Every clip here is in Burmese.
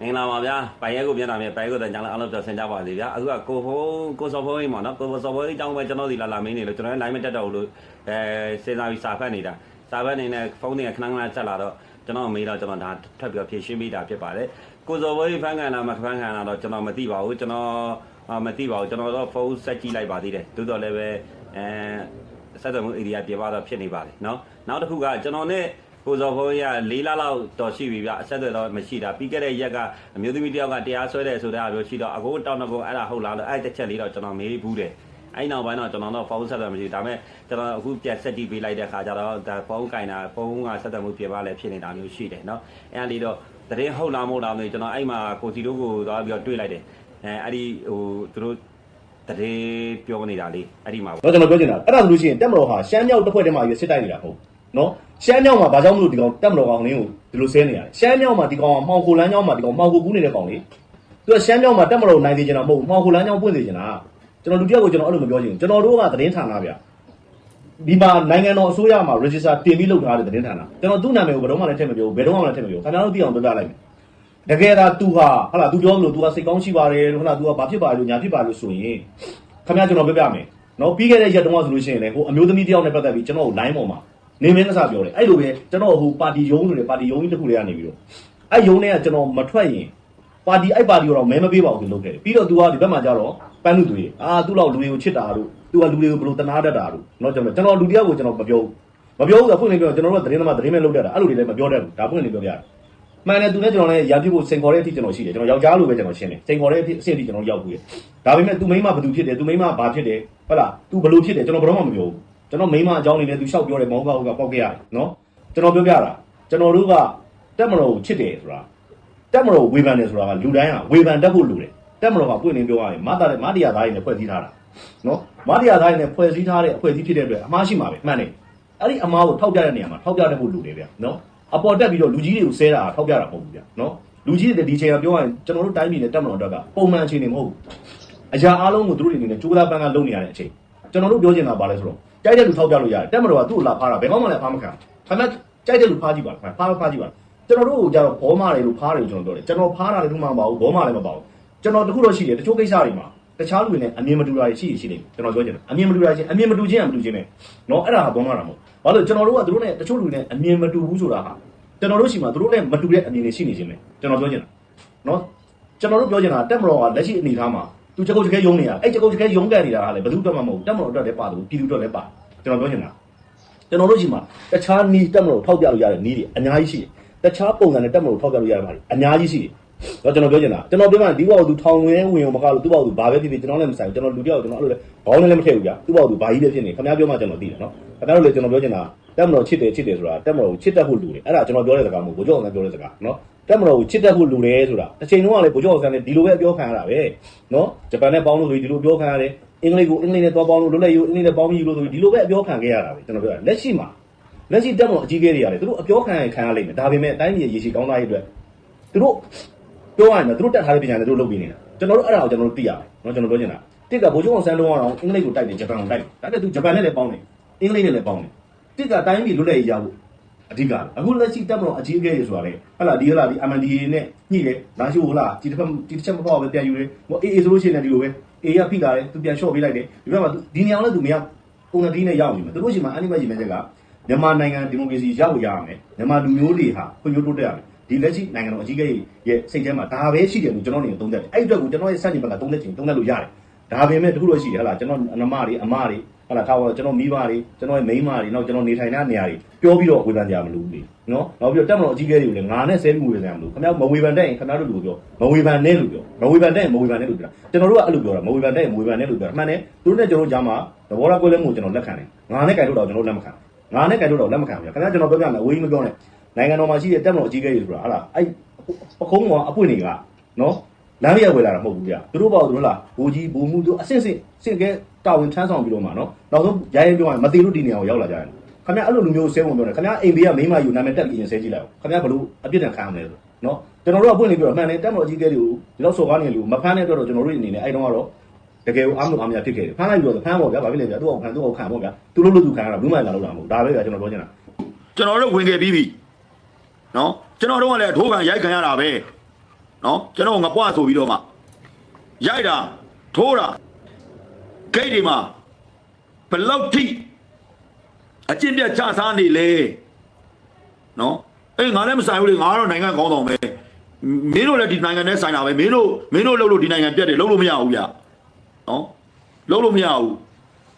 မင်္ဂလာပါဗျာပိုင်ရဲကိုပြန်လာမြဲပိုင်ရဲကိုတန်ကြောင်လည်းအားလုံးပြောဆင်ကြပါစေဗျာအခုကကိုဖုန်းကိုစော်ဖုန်းကြီးပေါ့နော်ကိုစော်ဖုန်းကြီးအကြောင်းပဲကျွန်တော်ဒီလာလာမင်းနေလို့ကျွန်တော်လည်း line မတက်တော့ဘူးလို့အဲစဉ်းစားပြီးစာဖတ်နေတာစာဖတ်နေနဲ့ဖုန်းတွေကခဏခဏဆက်လာတော့ကျွန်တော်မေးတော့ကျွန်တော်ဒါထပ်ပြီးဖြည့်ရှင်းပေးတာဖြစ်ပါတယ်ကိုစော်ဖုန်းကြီးဖန်ကန်လာမဖန်ကန်လာတော့ကျွန်တော်မသိပါဘူးကျွန်တော်မသိပါဘူးကျွန်တော်တော့ဖုန်းဆက်ကြည့်လိုက်ပါသေးတယ်သို့တော်လည်းပဲအဲဆက်သွယ်မှု area ပြပါတော့ဖြစ်နေပါတယ်เนาะနောက်တစ်ခုကကျွန်တော်နဲ့ ကိုဇော်ဖုန်းကြီးက၄လလောက်တော်ရှိပြီဗျအဆက်အသွယ်တော့မရှိတာပြီးခဲ့တဲ့ရက်ကအမျိုးသမီးတယောက်ကတရားစွဲတယ်ဆိုတာမျိုးရှိတော့အကိုတောင်းတော့ကိုအဲ့ဒါဟုတ်လားလို့အဲ့တစ်ချက်လေးတော့ကျွန်တော်မေးဘူးတယ်အဲ့နောက်ပိုင်းတော့ကျွန်တော်တော့ဖုန်းဆက်တယ်မရှိဘူးဒါပေမဲ့ကျွန်တော်အခုပြန်ဆက်ကြည့်ပေးလိုက်တဲ့ခါကျတော့ဒါဖုန်းကင်တာဖုန်းကဆက်တယ်မှုပြင်ပါလဲဖြစ်နေတာမျိုးရှိတယ်เนาะအဲ့ဒါလေးတော့တရင်ဟုတ်လားမဟုတ်လားမသိဘူးကျွန်တော်အဲ့မှာကိုစီတို့ကိုသွားပြီးတော့တွေ့လိုက်တယ်အဲအဲ့ဒီဟိုသူတို့တရင်ပြောနေတာလေးအဲ့ဒီမှာပေါ့ တော့ကျွန်တော်ပြောချင်တာအဲ့ဒါဆိုလို့ရှိရင်တက်မတော်ဟာရှမ်းမြောက်တစ်ဖွဲ့တည်းမှာရွေးစစ်တိုက်နေတာဟုတ် နော်ရှမ်းမြောက်မှာဘာကြောင့်မလို့ဒီကောင်တက်မတော်ကောင်လင်းကိုဒီလိုဆဲနေရလဲရှမ်းမြောက်မှာဒီကောင်ကမှောင်ခိုလန်းကျောင်းမှာဒီကောင်မှောင်ခိုကူးနေတဲ့ကောင်လေသူကရှမ်းမြောက်မှာတက်မတော်နိုင်သေးချင်တာမဟုတ်ဘူးမှောင်ခိုလန်းကျောင်းပွင့်သေးချင်တာကျွန်တော်လူတစ်ယောက်ကိုကျွန်တော်အဲ့လိုမပြောချင်ဘူးကျွန်တော်တို့ကသတင်းဌာနဗျဒီမှာနိုင်ငံတော်အစိုးရမှာ register တင်ပြီးလုပ်ထားတဲ့သတင်းဌာနကျွန်တော်သူ့နာမည်ကိုဘယ်တော့မှလည်းထည့်မပြောဘူးဘယ်တော့မှလည်းထည့်မပြောဘူးခင်ဗျားတို့သိအောင်ပြောပြလိုက်မယ်တကယ်ဒါ तू ဟာဟာလာ तू ပြောလို့ तू ကစိတ်ကောင်းရှိပါတယ်လို့ဟာလာ तू ကဘာဖြစ်ပါလို့ညာဖြစ်ပါလို့ဆိုရင်ခင်ဗျားကျွန်တော်ပြောပြမယ်နော်ပြီးခဲ့တဲ့ရက်တုန်းကဆိုလို့ရှိရင်လည်းဟိုအမျိုးသမီးတယောက်နဲ့ပတ်သက်ပြီးကျွန်တော်ကို line ပေါ်မှာ နေမင်းကစားပြောတယ်အဲ့လိုပဲကျွန်တော်ဟိုပါတီယုံဆိုတယ်ပါတီယုံကြီးတစ်ခုလေးကနေပြီးတော့အဲ့ယုံတွေကကျွန်တော်မထွက်ရင်ပါတီအဲ့ပါတီကတော့မဲမပေးပါဘူးလို့လုပ်ခဲ့တယ်ပြီးတော့ तू ကဒီဘက်မှာကျတော့ပန်းလူတွေအာသူ့လောက်လူတွေကိုချစ်တာတို့ तू ကလူတွေကိုဘယ်လိုတနာတတ်တာတို့เนาะကျွန်တော်ကျွန်တော်လူတယောက်ကိုကျွန်တော်မပြောဘူးမပြောဘူးဆိုဖွင့်နေပြောကျွန်တော်တို့ကသတင်းသမားသတင်းမဲ့လုပ်တတ်တာအဲ့လိုတွေလည်းမပြောတတ်ဘူးဒါဖွင့်နေပြောပြတယ်မှန်တယ်သူနဲ့ကျွန်တော်လည်းရံပြဖို့စိန်ခေါ်တဲ့အထိကျွန်တော်ရှိတယ်ကျွန်တော်ယောက်ျားလိုပဲကျွန်တော်ရှင်းတယ်စိန်ခေါ်တဲ့အထိအဆင့်အထိကျွန်တော်ရောက်ဘူးရဲ့ဒါပေမဲ့ तू မိန်းမဘယ်သူဖြစ်တယ် तू မိန်းမဘာဖြစ်တယ်ဟုတ်လား तू ဘယ်လိုဖြစ်တယ်ကျွန်တော်ဘယ်တော့မှမပြောဘူး ကျွန်တော်မိန်းမအကြောင်းနေနဲ့ तू ရှောက်ပြောတယ်မောင်းကောက်ကပေါက်ခဲ့ရတယ်နော်ကျွန်တော်ပြောပြတာကျွန်တော်တို့ကတက်မတော်ကိုချစ်တယ်ဆိုတာတက်မတော်ကိုဝေဖန်တယ်ဆိုတာကလူတိုင်းကဝေဖန်တတ်ဖို့လိုတယ်တက်မတော်ကပွင့်နေပြောရရင်မတာတဲ့မတရားသားရင်းနဲ့ဖွဲ့စည်းထားတာနော်မတရားသားရင်းနဲ့ဖွဲ့စည်းထားတဲ့အဖွဲ့အစည်းဖြစ်တဲ့အတွက်အမှားရှိမှာပဲမှန်တယ်အဲ့ဒီအမှားကိုထောက်ပြတဲ့နေရာမှာထောက်ပြတတ်ဖို့လိုတယ်ဗျနော်အပေါ်တက်ပြီးတော့လူကြီးတွေကိုဆဲတာထောက်ပြတာမဟုတ်ဘူးဗျနော်လူကြီးတွေဒီချိန်ကပြောရရင်ကျွန်တော်တို့တိုင်းပြည်နဲ့တက်မတော်အတွက်ကပုံမှန်အခြေအနေမဟုတ်ဘူးအရာအားလုံးကိုသူတို့တွေအနေနဲ့ကြိုးစားပန်းကလုပ်နေရတဲ့အချိန်ကျွန်တော်တို့ပြောချင်တာပါလဲဆိုတော့ ကြိုက်တဲ့လူထောက်ပြလို့ရတယ်တက်မတော်ကသူ့ကိုလာဖားတာဘယ်ကောင်းမှလည်းဖားမခံဘူးခင်ဗျကြိုက်တဲ့လူဖားကြည့်ပါခင်ဗျဖားဖားကြည့်ပါကျွန်တော်တို့ကိုကြတော့ဘောမာတွေလို့ဖားတယ်လို့ကျွန်တော်ပြောတယ်ကျွန်တော်ဖားတာလည်းသူမှမပါဘူးဘောမာလည်းမပါဘူးကျွန်တော်တခုတော့ရှိတယ်တချို့ကိစ္စတွေမှာတခြားလူတွေနဲ့အမြင်မတူတာတွေရှိရှိနေကျွန်တော်ပြောချင်တယ်အမြင်မတူတာချင်းအမြင်မတူချင်းအမတူချင်းပဲเนาะအဲ့ဒါဟာဘောမာတာမဟုတ်ဘာလို့ကျွန်တော်တို့ကသူတို့နဲ့တချို့လူတွေနဲ့အမြင်မတူဘူးဆိုတာဟာကျွန်တော်တို့ရှိမှသူတို့နဲ့မတူတဲ့အမြင်တွေရှိနေခြင်းပဲကျွန်တော်ပြောချင်တာเนาะကျွန်တော်တို့ပြောချင်တာတက်မတော်ကလက်ရှိအနေအထားမှာ သူချက်ကုတ်ချက်ခဲယုံနေတာအဲ့ချက်ကုတ်ချက်ခဲယုံကန်နေတာကလည်းဘယ်သူအတွက်မှမဟုတ်တက်မတော်အတွက်လည်းပါတယ်ပြည်သူအတွက်လည်းပါကျွန်တော်ပြောချင်တာကျွန်တော်တို့ရှိမှာတခြားနီးတက်မလို့ထောက်ပြလို့ရတဲ့နီးတွေအများကြီးရှိတယ်တခြားပုံစံနဲ့တက်မလို့ထောက်ပြလို့ရတဲ့မှာတွေအများကြီးရှိတယ်တော့ကျွန်တော်ပြောချင်တာကျွန်တော်ပြောမှဒီဘောကသူထောင်ဝင်းဝင်မကလို့သူ့ဘောကသူဘာပဲဖြစ်ဖြစ်ကျွန်တော်လည်းမဆိုင်ဘူးကျွန်တော်လူတယောက်ကျွန်တော်အဲ့လိုလေဘောင်းနဲ့လည်းမထည့်ဘူးကြာသူ့ဘောကသူဘာကြီးပဲဖြစ်နေခင်ဗျားပြောမှကျွန်တော်သိတယ်နော်ခင်ဗျားတို့လည်းကျွန်တော်ပြောချင်တာတက်မလို့ချစ်တယ်ချစ်တယ်ဆိုတာတက်မလို့ချစ်တတ်ဖို့လူတယ်အဲ့ဒါကျွန်တော်ပြောတဲ့စကားမဟုတ်ဘူးဘိုးကျော်အောင်ပြောတဲ့စကားနော် တက်မတော်ကိုချစ်တတ်ဖို့လိုတယ်ဆိုတာတစ်ချိန်လုံးကလည်းဗိုလ်ချုပ်အောင်ဆန်းလည်းဒီလိုပဲပြောခံရတာပဲနော်ဂျပန်နဲ့ပေါင်းလို့ဆိုဒီလိုပြောခံရတယ်အင်္ဂလိပ်ကိုအင်္ဂလိပ်နဲ့သွားပေါင်းလို့လွတ်လပ်ရေးအင်္ဂလိပ်နဲ့ပေါင်းပြီးလို့ဆိုဒီလိုပဲပြောခံခဲ့ရတာပဲကျွန်တော်ပြောတာလက်ရှိမှာလက်ရှိတက်မတော်အကြီးအကဲတွေကလည်းသူတို့အပြောခံရခံရလိမ့်မယ်ဒါပေမဲ့အတိုင်းပြည်ရေရှည်ကောင်းသားရေးအတွက်သူတို့ပြောရရင်သူတို့တက်ထားတဲ့ပညာနဲ့သူတို့လုပ်ပြီးနေတာကျွန်တော်တို့အဲ့ဒါကိုကျွန်တော်တို့သိရတယ်နော်ကျွန်တော်ပြောချင်တာတစ်ကဗိုလ်ချုပ်အောင်ဆန်းလုံးကတော့အင်္ဂလိပ်ကိုတိုက်တယ်ဂျပန်ကိုတိုက်တယ်ဒါပေမဲ့သူဂျပန်နဲ့လည်းပေါင်းတယ်အင်္ဂလိပ်နဲ့လည်းပေါင်းတယ်တစ်ကတိုင်းပြည်လွတ်လပ်ရေးရဖို့ အဓိကအခုလက်ရှိတက်မတော်အကြီးအကဲတွေဆိုတာလေဟလာဒီဟလာဒီ MNDA နဲ့ညှိတယ်လာရှိဟလာဒီတစ်ဖက်ဒီတစ်ချက်မပေါ့ပဲပြန်ယူတယ်ဟိုအေးအေးဆိုလို့ရှိရင်လည်းဒီလိုပဲအေးရဖိလာတယ်သူပြန်လျှော့ပေးလိုက်တယ်ဒီဘက်မှာဒီနေအောင်လည်းသူမရပုံစံဒီနဲ့ရောက်နေမှာသူတို့ရှိမှာအနိမတ်ကြီးမဲ့ချက်ကမြန်မာနိုင်ငံဒီမိုကရေစီရောက်ရရမယ်မြန်မာလူမျိုးတွေဟာဖွံ့ဖြိုးတိုးတက်ရမယ်ဒီလက်ရှိနိုင်ငံတော်အကြီးအကဲရဲ့စိတ်ထဲမှာဒါပဲရှိတယ်လို့ကျွန်တော်နေသုံးသပ်တယ်အဲ့အတွက်ကိုကျွန်တော်ရဲ့စက်နေဘက်ကသုံးသပ်ချင်သုံးသပ်လို့ရတယ်ဒါပေမဲ့တခုလို့ရှိတယ်ဟလာကျွန်တော်အနမတွေအမတွေ ဟလာထားပါကျွန်တော်မိဘတွေကျွန်တော်ရဲ့မိန်းမတွေနောက်ကျွန်တော်နေထိုင်တဲ့နေရာတွေပြောပြီးတော့ဝေဖန်ကြမလို့လေနော်နောက်ပြီးတော့တက်မတော်အကြီးအကဲတွေကိုလည်းငါနဲ့ဆဲပြီးဝေဖန်ကြမလို့ခင်ဗျားမဝေဖန်တဲ့ရင်ခင်ဗျားတို့လူပြောမဝေဖန်နဲ့လို့ပြောမဝေဖန်တဲ့ရင်မဝေဖန်နဲ့လို့ပြောကျွန်တော်တို့ကအဲ့လိုပြောတာမဝေဖန်တဲ့ရင်မဝေဖန်နဲ့လို့ပြောအမှန်နဲ့သူတို့နဲ့ကျွန်တော်ကြားမှာသဘောထားကွဲလဲမှုကျွန်တော်လက်ခံတယ်ငါနဲ့ကြိုက်လို့တော့ကျွန်တော်လက်မခံဘူးငါနဲ့ကြိုက်လို့တော့လက်မခံဘူးခင်ဗျာကျွန်တော်ပြောပြမယ်အဝေးကြီးမပြောနဲ့နိုင်ငံတော်မှာရှိတဲ့တက်မတော်အကြီးအကဲတွေဆိုတာဟာလားအဲ့ပခုံးကအပွင့်တွေကနော်လမ်းရဝယ်လာတာမဟုတ်ဘူးဗျာသူတို့ပေါ့သူတို့လားဘူကြီးဘူမှုတို့အဆင့်ဆင့်စင့်ကဲ တာဝန်ထမ်းဆောင်ပြီးတော့မှနော်နောက်ဆုံးရိုင်းရင်ပြောရင်မသေးလို့ဒီနေရာကိုရောက်လာကြတယ်ခင်ဗျာအဲ့လိုလူမျိုးဆဲဝင်ပြောတယ်ခင်ဗျာအိမ်ဘေးကမိန်းမယူနာမည်တက်ပြီးရင်ဆဲကြည့်လိုက်အောင်ခင်ဗျာဘလို့အပြစ်ဒဏ်ခံရမလဲဆိုနော်ကျွန်တော်တို့ကပွင့်နေပြီးတော့မှန်တယ်တက်မတော်အကြီးအကဲတွေကိုဒီလောက်စော်ကားနေလူမဖမ်းတဲ့အတွက်တော့ကျွန်တော်တို့အနေနဲ့အဲ့တုန်းကတော့တကယ်ကိုအားမလို့အားမရဖြစ်ခဲ့တယ်ဖမ်းလိုက်ပြီးတော့ဖမ်းပေါ့ဗျာဘာဖြစ်လဲဗျာသူ့အောင်ဖမ်းသူ့အောင်ခံပေါ့ဗျာသူတို့လို့သူခံရတာဘူးမှန်လာလို့လာမဟုတ်ဒါပဲဗျာကျွန်တော်ပြောချင်တာကျွန်တော်တို့ဝင်ခဲ့ပြီးပြီနော်ကျွန်တော်တို့ကလည်းထိုးခံရိုက်ခံရတာပဲနနော်ကျွန်တော်ငပွားဆိုပြီးတော့မှရိုက်တာထိုးတာ ဂိတ်တွေမှာဘယ်လောက်ထိအကျင့်ပြတ်ချစားနေလဲနော်အေးငါလည်းမဆိုင်ဘူးလေငါကတော့နိုင်ငံကောင်းဆောင်ပဲမင်းတို့လည်းဒီနိုင်ငံနဲ့ဆိုင်တာပဲမင်းတို့မင်းတို့လှုပ်လို့ဒီနိုင်ငံပြတ်တယ်လှုပ်လို့မရဘူးဗျနော်လှုပ်လို့မရဘူး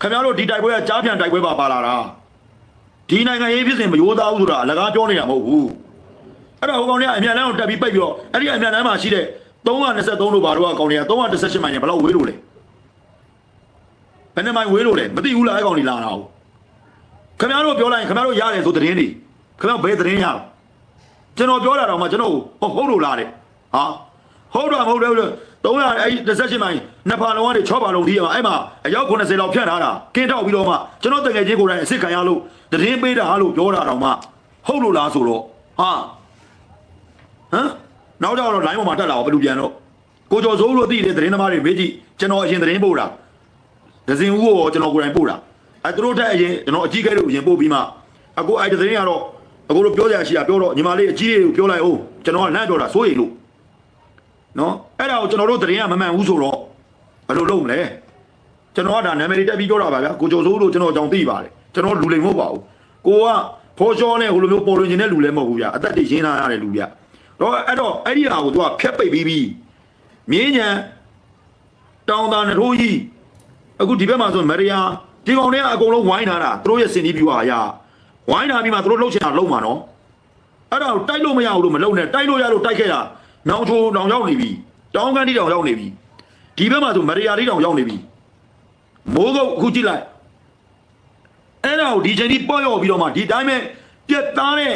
ခင်ဗျားတို့ဒီတိုက်ပွဲကကြားပြန်တိုက်ပွဲပါပါလာတာဒီနိုင်ငံရေးဖြစ်စဉ်မရိုးသားဘူးဆိုတာအလကားပြောနေတာမဟုတ်ဘူးအဲ့တော့ဟိုကောင်တွေကအမြန်လမ်းကိုတက်ပြီးပိတ်ပြီးတော့အဲ့ဒီအမြန်လမ်းမှာရှိတဲ့323တို့ဘာတို့ကကောင်တွေက318မိုင်နဲ့ဘယ်လောက်ဝေးလို့လဲ ဘယ်နှမိုင်ဝေးလို့လဲမသိဘူးလားအဲ့ကောင်တွေလာတာဟုတ်ခင်ဗျားတို့ပြောလိုက်ရင်ခင်ဗျားတို့ရတယ်ဆိုသတင်းတွေခင်ဗျားဘယ်သတင်းရလဲကျွန်တော်ပြောတာတော့မှကျွန်တော်ဟုတ်ဟုတ်လို့လားတဲ့ဟာဟုတ်တာမဟုတ်တယ်လို့300အဲ့18မိုင်နှစ်ဖာလုံးကနေ6ဖာလုံးထိရမှာအဲ့မှာအယောက်90လောက်ဖြတ်ထားတာကင်းထောက်ပြီးတော့မှကျွန်တော်တကယ်ချင်းကိုယ်တိုင်အစ်စ်ခံရလို့သတင်းပေးတာလို့ပြောတာတော့မှဟုတ်လို့လားဆိုတော့ဟာဟမ်နောက်တော့ line ပေါ်မှာတက်လာတော့ဘယ်လိုပြန်တော့ကိုကျော်စိုးလို့သိတဲ့သတင်းသမားတွေမေးကြည့်ကျွန်တော်အရင်သတင်းပို့တာ ဒဇင်ဦးကိုကျွန်တော်ကိုယ်တိုင်ပို့တာအဲသူတို့တက်အရင်ကျွန်တော်အကြီးကဲလို့အရင်ပို့ပြီးမှအခုအဲ့ဒီသတင်းကတော့အခုလိုပြောကြရရှိတာပြောတော့ညီမလေးအကြီးတွေကိုပြောလိုက်အောင်ကျွန်တော်ကလန့်ပြောတာစိုးရိမ်လို့နော်အဲ့ဒါကိုကျွန်တော်တို့သတင်းကမမှန်ဘူးဆိုတော့ဘယ်လိုလုပ်မလဲကျွန်တော်ကဒါနာမည်တက်ပြီးပြောတာပါဗျာကိုကျော်စိုးလို့ကျွန်တော်အကြောင်းသိပါတယ်ကျွန်တော်လူလိမ်မဟုတ်ပါဘူးကိုကဖော်ရှောနဲ့ဟိုလိုမျိုးပေါ်လွင်နေတဲ့လူလည်းမဟုတ်ဘူးဗျာအသက်တည်ရင်းလာရတဲ့လူဗျာတော့အဲ့တော့အဲ့ဒီဟာကိုသူကဖျက်ပိတ်ပြီးပြီးမြင်းညံတောင်တာနထိုးကြီး အခုဒီဘက်မှာဆိုမရိယာဒီကောင်တွေကအကုန်လုံးဝိုင်းထားတာသူတို့ရဲ့စင်ဒီပြူဟာအရာဝိုင်းထားပြီးမှသူတို့လှုပ်ချင်တာလှုပ်မှာနော်အဲ့ဒါကိုတိုက်လို့မရဘူးလို့မလှုပ်နဲ့တိုက်လို့ရလို့တိုက်ခဲ့တာနောင်ချိုနောင်ရောက်နေပြီတောင်းကန်တီတောင်ရောက်နေပြီဒီဘက်မှာဆိုမရိယာတီတောင်ရောက်နေပြီမိုးကုတ်အခုကြည့်လိုက်အဲ့ဒါကိုဒီချိန်ကြီးပေါ့ရောက်ပြီးတော့မှဒီတိုင်းပဲပြက်သားတဲ့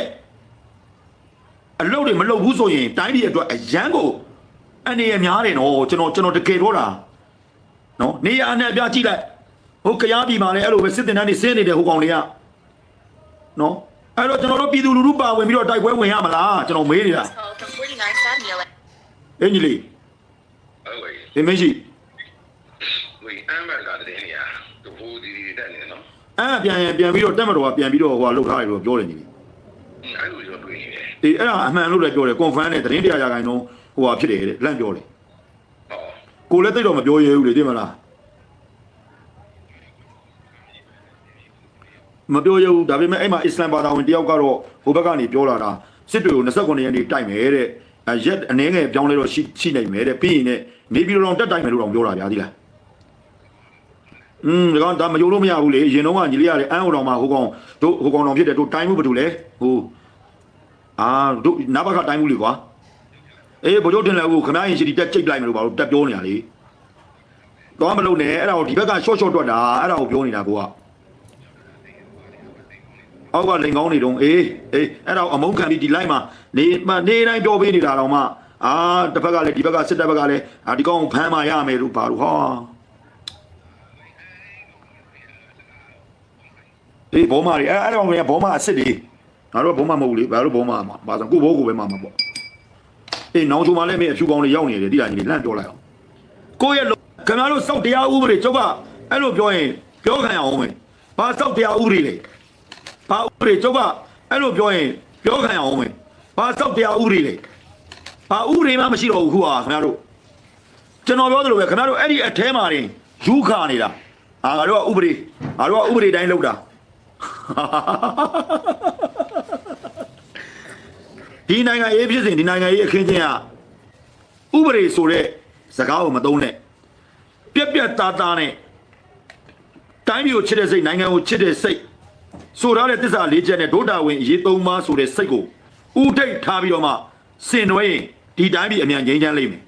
အလုပ်တွေမလုပ်ဘူးဆိုရင်တိုင်းပြည်အတွက်အရန်ကိုအနေရများတယ်နော်ကျွန်တော်ကျွန်တော်တကယ်တော့တာ နော်နေရနဲ့ပြကြည့်လိုက်ဟိုကြားပြည်မှာလည်းအဲ့လိုပဲစစ်တင်တန်းနေဆင်းနေတဲ့ဟိုကောင်တွေကနော်အဲ့တော့ကျွန်တော်တို့ပြည်သူလူထုပါဝင်ပြီးတော့တိုက်ပွဲဝင်ရမလားကျွန်တော်မေးနေတာ call from 49 Sad Meal. အင်ကြီးလေးဟုတ်ကဲ့ဒီမရှိဝေးအမ်းဘက်ကတည်းကတဘူဒီဒီတက်နေနော်အဲ့ပြန်ရင်ပြန်ပြီးတော့တက်မတော်ကပြန်ပြီးတော့ဟိုကလှုပ်ထားတယ်လို့ပြောတယ်ညီလေးအဲ့လိုရောတွေ့နေတယ်အေးအဲ့ဒါအမှန်လို့လည်းပြောတယ် confirm နဲ့သတင်းတရားရာခိုင်နှုန်းဟိုဟာဖြစ်တယ်တဲ့လန့်ပြောတယ်ဟော ကိုလည်းသိတော့မပြောရဘူးလေသိမလားမပြောရဘူးဒါပေမဲ့အဲ့မှာအစ္စလမ်ဘာသာဝင်တယောက်ကတော့ဟိုဘက်ကနေပြောလာတာစစ်တွေကို29ရက်နေ့တိုက်မယ်တဲ့အဲရက်အနေငယ်ပြောင်းလဲတော့ရှိရှိနိုင်မယ်တဲ့ပြီးရင်လည်းနေပြည်တော်တက်တိုက်မယ်လို့တော့ပြောတာဗျာဒီလားอืมဒါကဒါမယုံလို့မရဘူးလေရင်တော့ကညီလေးရတယ်အန်းဟိုတော်မှာဟိုကောင်တို့ဟိုကောင်တော်ဖြစ်တယ်တို့တိုင်းမှုဘာတူလဲဟိုအာတို့နဘကတိုင်းမှုလေကွာ အေးဘိုးတို့တင်လဲဟိုခမရင်ရှိတီတက်ကြိတ်လိုက်မယ်လို့ဘာလို့တက်ပြောနေရလေတော့မလုပ်နဲ့အဲ့ဒါကိုဒီဘက်ကရှော့ရှော့တွက်တာအဲ့ဒါကိုပြောနေတာကိုကအောက်ကလိန်ကောင်းနေတော့အေးအေးအဲ့ဒါကိုအမုန်းခံပြီးဒီလိုက်မှာနေနေတိုင်းပြောပေးနေတာတော့မှအာတစ်ဖက်ကလည်းဒီဘက်ကစစ်တပ်ဘက်ကလည်းအာဒီကောင်ကိုဖမ်းมาရမယ်လို့ဘာလို့ဟောအေးဘောမတွေအဲ့အဲ့တော့ကဘောမအစ်စ်တွေငါတို့ကဘောမမဟုတ်ဘူးလေဘာလို့ဘောမမှာဘာဆိုကိုဘောကိုပဲမှာမှာပေါ့ အေးနောင်ချိုမှာလည်းမင်းအဖြူကောင်းလေးရောက်နေတယ်တိလာကြီးလန့်ပြောလိုက်အောင်ကိုယ့်ရဲ့ခင်ဗျားတို့စောက်တရားဥပဒေကျုပ်ကအဲ့လိုပြောရင်ပြောခံရအောင်မယ်ဘာစောက်တရားဥပဒေလဲဘာဥပဒေကျုပ်ကအဲ့လိုပြောရင်ပြောခံရအောင်မယ်ဘာစောက်တရားဥပဒေလဲဘာဥပဒေမှမရှိတော့ဘူးခုဟာခင်ဗျားတို့ကျွန်တော်ပြောသလိုပဲခင်ဗျားတို့အဲ့ဒီအထဲမှာတင်ယူခါနေတာအာငါတို့ကဥပဒေငါတို့ကဥပဒေတိုင်းလုပ်တာ ဒီနိုင်ငံရေးဖြစ်စဉ်ဒီနိုင်ငံရေးအခင်းချင်းကဥပဒေဆိုတဲ့စကားကိုမသုံးနဲ့ပြက်ပြက်သားသားနဲ့တိုင်းပြည်ကိုချစ်တဲ့စိတ်နိုင်ငံကိုချစ်တဲ့စိတ်ဆိုရတဲ့တစ္ဆာလေးချက်နဲ့ဒုတာဝင်အရေးသုံးပါဆိုတဲ့စိတ်ကိုဥထိတ်ထားပြီးတော့မှစင်တွဲရင်ဒီတိုင်းပြည်အမြန်ငြိမ်းချမ်းလိမ့်မယ်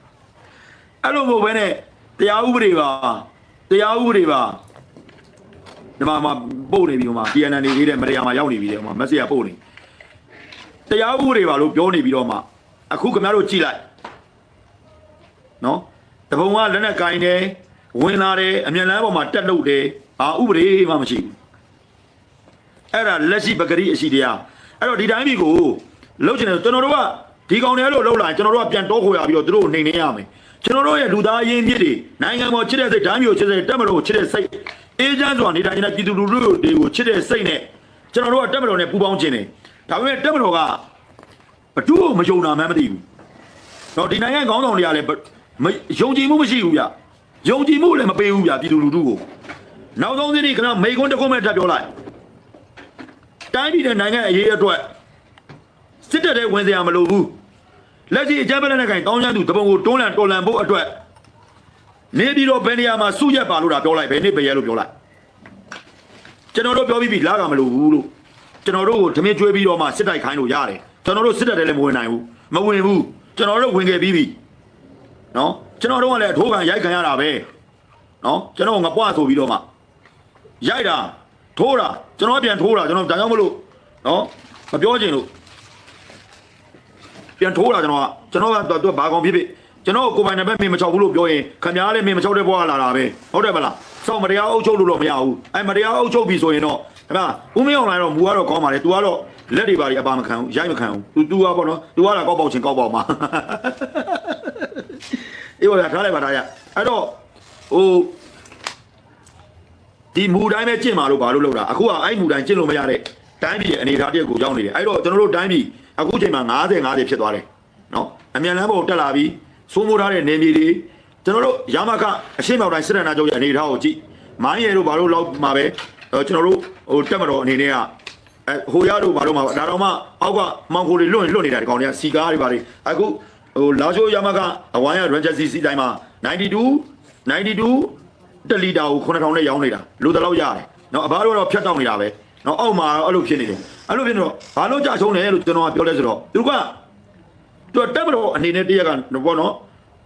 အဲ့လိုမဟုတ်ဘဲနဲ့တရားဥပဒေပါတရားဥပဒေပါဒီမှာမှာပို့နေပြီဟိုမှာ PNN နေသေးတယ်မတရားမှာရောက်နေပြီတဲ့ဟိုမှာမက်ဆေ့ကပို့နေ တရားဥပဒေပါလို့ပြောနေပြီးတော့မှအခုခင်ဗျားတို့ကြည့်လိုက်နော်တပုံကလက်နဲ့ကင်တယ်ဝင်လာတယ်အမြန်လမ်းပေါ်မှာတက်လို့တယ်အာဥပဒေမှမရှိဘူးအဲ့ဒါလက်ရှိပဂရိအရှိတရားအဲ့တော့ဒီတိုင်းပြည်ကိုလှုပ်ချင်တယ်ကျွန်တော်တို့ကဒီကောင်တွေလို့လှုပ်လာရင်ကျွန်တော်တို့ကပြန်တောခေါ်ရပြီးတော့သူတို့ကိုနှိမ်နှင်းရမယ်ကျွန်တော်တို့ရဲ့လူသားရင်းမြစ်တွေနိုင်ငံပေါ်ချစ်တဲ့စိတ်ဓာတ်မျိုးချစ်တဲ့တက်မလို့ချစ်တဲ့စိတ်အေးချမ်းစွာနေထိုင်နေတဲ့ပြည်သူလူထုတွေကိုချစ်တဲ့စိတ်နဲ့ကျွန်တော်တို့ကတက်မလို့နဲ့ပူးပေါင်းခြင်းတယ် ဒါပေမဲ့တက်မလို့ကဘသူ့ကိုမယုံတာမှန်းမသိဘူးတော့ဒီနိုင်ငံခေါင်းဆောင်တွေကလည်းမယုံကြည်မှုမရှိဘူးဗျယုံကြည်မှုလည်းမပေးဘူးဗျပြည်သူလူထုကိုနောက်ဆုံးစီးခဏမိကွန်းတစ်ခုမဲ့ထပ်ပြောလိုက်တိုင်းပြည်တဲ့နိုင်ငံအရေးအတွက်စစ်တပ်တဲ့ဝင်စရာမလိုဘူးလက်ရှိအကြမ်းဖက်လက်နက်ကိုင်တောင်းချမ်းသူတပုံကိုတွန်းလှန်တော်လှန်ဖို့အတွက်နေပြီးတော့ဘယ်နေရာမှာစုရက်ပါလို့တာပြောလိုက်ဘယ်နေ့ပဲရဲလို့ပြောလိုက်ကျွန်တော်တို့ပြောပြီးပြီလားကမလိုဘူးလို့ ကျွန်တော်တို့ကိုဓမင်းကျွေးပြီးတော့မှစစ်တိုက်ခိုင်းလို့ရတယ်ကျွန်တော်တို့စစ်တပ်တယ်လည်းမဝင်နိုင်ဘူးမဝင်ဘူးကျွန်တော်တို့ဝင်ခဲ့ပြီးပြီနော်ကျွန်တော်တို့ကလည်းအထိုးခံရိုက်ခံရတာပဲနော်ကျွန်တော်ငပွားဆိုပြီးတော့မှရိုက်တာထိုးတာကျွန်တော်ပြန်ထိုးတာကျွန်တော်ဒါကြောင့်မလို့နော်မပြောချင်လို့ပြန်ထိုးတာကျွန်တော်ကကျွန်တော်ကတော့ဘာကောင်ဖြစ်ဖြစ်ကျွန်တော်ကိုယ်ပိုင်နဲ့ပဲမင်းမချောက်ဘူးလို့ပြောရင်ခင်ဗျားလည်းမင်းမချောက်တဲ့ဘဝလာတာပဲဟုတ်တယ်မလားစောင့်မတရားအုပ်ချုပ်လို့တော့မရဘူးအဲမတရားအုပ်ချုပ်ပြီဆိုရင်တော့ ခင်ဗျာဦးမင်းအောင်လိုက်တော့မူကတော့ကောင်းပါလေ तू ကတော့လက်တွေပါတွေအပါမခံဘူးရိုက်မခံဘူး तू तू ကပေါ့နော် तू ကတော့ကောက်ပေါက်ချင်းကောက်ပေါက်မှာအေးပါထားလိုက်ပါထားရအဲ့တော့ဟိုဒီမူတိုင်းပဲကျင့်ပါလို့ဘာလို့လုပ်တာအခုကအဲ့မူတိုင်းကျင့်လို့မရတဲ့တိုင်းပြည်ရဲ့အနေအထားတရက်ကိုကြောင်းနေတယ်အဲ့တော့ကျွန်တော်တို့တိုင်းပြည်အခုချိန်မှာ90 90ဖြစ်သွားတယ်နော်အမြန်လမ်းပေါ်တက်လာပြီးစိုးမိုးထားတဲ့နေမြေတွေကျွန်တော်တို့ရမကအရှေ့မြောက်တိုင်းစစ်တပ်နာချုပ်ရဲ့အနေအထားကိုကြည့်မိုင်းရဲတို့ဘာလို့လောက်မှာပဲ ကျွန်တော်တို့ဟိုတက်မတော်အနေနဲ့ကအဲဟိုရတို့ဘာတို့မှာဒါတော့မှအောက်ကမောင်ခိုတွေလွန့်လွန့်နေတာဒီကောင်တွေကစီကားတွေပါလေအခုဟိုလာချိုရမကအဝိုင်းရရန်ချက်စီစီတိုင်းမှာ92 92တလီတာကို9000နဲ့ရောင်းနေတာလူတလောက်ရတယ်နော်အဘတို့ကတော့ဖြတ်တောက်နေတာပဲနော်အောက်မှာအဲ့လိုဖြစ်နေတယ်အဲ့လိုဖြစ်နေတော့ဘာလို့ကြဆုံးလဲလို့ကျွန်တော်ကပြောလဲဆိုတော့သူကသူကတက်မတော်အနေနဲ့တရက်ကဘောနော်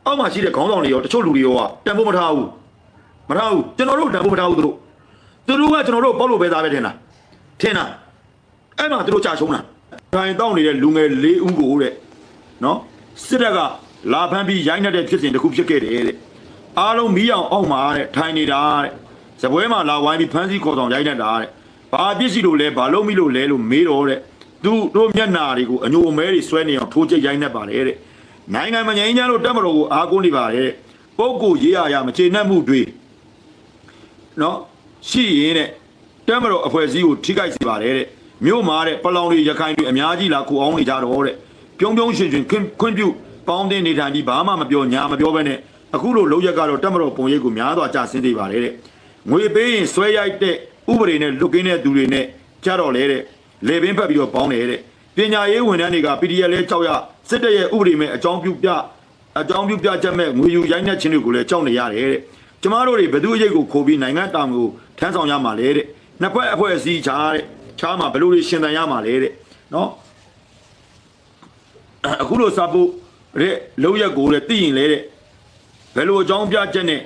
အောက်မှာရှိတဲ့ခေါင်းဆောင်တွေရောတချို့လူတွေရောကတန်ဖို့မထားဘူးမထားဘူးကျွန်တော်တို့တန်ဖို့မထားဘူးသူတို့ သူတို့ကကျွန်တော်တို့ပေါ့လို့ပဲသားပဲထင်တာထင်တာအဲ့မှာသူတို့ကြာချုံးတာခိုင်တောက်နေတဲ့လူငယ်၄ဦးကိုတဲ့နော်စစ်တပ်ကလာဖမ်းပြီးရိုင်းနေတဲ့ဖြစ်စဉ်တစ်ခုဖြစ်ခဲ့တယ်တဲ့အားလုံးမီးအောင်အောက်မှာတဲ့ထိုင်နေတာတဲ့ဇပွဲမှာလာဝိုင်းပြီးဖမ်းဆီးခေါ်ဆောင်ရိုက်နေတာတဲ့ဘာပစ္စည်းလို့လဲဘာလို့မိလို့လဲလို့မေးတော့တဲ့သူတို့မျက်နာတွေကိုအညိုအမဲတွေဆွဲနေအောင်ထိုးချိတ်ရိုက်နေပါတယ်တဲ့နိုင်ငံမငြိမ်းချမ်းလို့တက်မတော်ကိုအားကိုးနေပါတယ်တဲ့ပုပ်ကိုရေးရရမချေနှက်မှုတွေနော် ရှိရင်တဲ့တက်မတော်အဖွဲ့အစည်းကိုထိခိုက်စေပါတယ်တဲ့မြို့မှာတဲ့ပလောင်တွေရခိုင်တွေအများကြီးလာခုအောင်နေကြတော့တဲ့ပြုံးပြုံးရှင်ရှင်ခွင့်ခွင့်ပြုပေါင်းတင်နေထိုင်ပြီးဘာမှမပြောညာမပြောဘဲနဲ့အခုလိုလောက်ရက်ကတော့တက်မတော်ပုံရိပ်ကိုများစွာကြာဆင်းနေပါတယ်တဲ့ငွေပေးရင်ဆွဲရိုက်တဲ့ဥပဒေနဲ့လွတ်ကင်းတဲ့သူတွေနဲ့ကြတော့လေတဲ့လေပင်းဖက်ပြီးတော့ပေါင်းတယ်တဲ့ပညာရေးဝန်ထမ်းတွေက PDF လဲကြောက်ရစစ်တပ်ရဲ့ဥပဒေမဲ့အကြောင်းပြုပြအကြောင်းပြုပြချက်မဲ့ငွေယူရိုက်နှက်ခြင်းတွေကိုလည်းကြောက်နေရတယ်တဲ့ ကျမတို့တွေဘသူအရေးကိုခိုးပြီးနိုင်ငံတောင်ကိုထမ်းဆောင်ရမှာလေတဲ့နှစ်ဖက်အဖွဲ့အစည်းချားတဲ့ချားမှာဘလို့တွေရှင်သန်ရမှာလေတဲ့နော်အခုလိုစာဖို့တဲ့လောက်ရက်ကိုတဲ့သိရင်လေတဲ့ဘယ်လိုအကြောင်းပြချက်နဲ့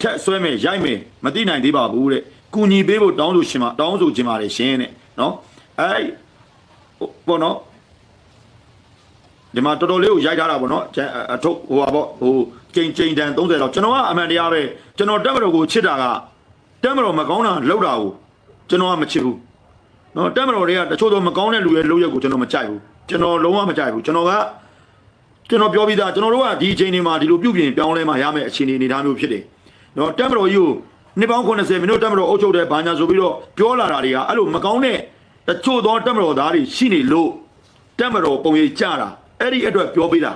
ထက်ဆွဲမယ်ရိုက်မယ်မသိနိုင်သေးပါဘူးတဲ့ကုညီပေးဖို့တောင်းဆိုရှင်မတောင်းဆိုခြင်းပါတယ်ရှင်တဲ့နော်အဲဘောနော်ဒီမှာတော်တော်လေးကိုရိုက်ထားတာပေါ့နော်အထုပ်ဟိုပါပေါ့ဟို ချိန်ချိန်တန်30တော့ကျွန်တော်ကအမှန်တရားပဲကျွန်တော်တက်မတော်ကိုချစ်တာကတက်မတော်မကောင်းတာလောက်တာကိုကျွန်တော်ကမချစ်ဘူးနော်တက်မတော်တွေကတချို့တော့မကောင်းတဲ့လူရဲ့လောက်ရက်ကိုကျွန်တော်မကြိုက်ဘူးကျွန်တော်လုံးဝမကြိုက်ဘူးကျွန်တော်ကကျွန်တော်ပြောပြီးသားကျွန်တော်တို့ကဒီအချိန်ဒီမှာဒီလိုပြုပြင်ပြောင်းလဲမှရမယ့်အခြေအနေအနေထားမျိုးဖြစ်တယ်။နော်တက်မတော်ကြီးကိုနှစ်ပေါင်း80မိနစ်တက်မတော်အုပ်ချုပ်တဲ့ဘာညာဆိုပြီးတော့ပြောလာတာတွေကအဲ့လိုမကောင်းတဲ့တချို့သောတက်မတော်သားတွေရှိနေလို့တက်မတော်ပုံရိပ်ကြတာအဲ့ဒီအတွက်ပြောပေးတာ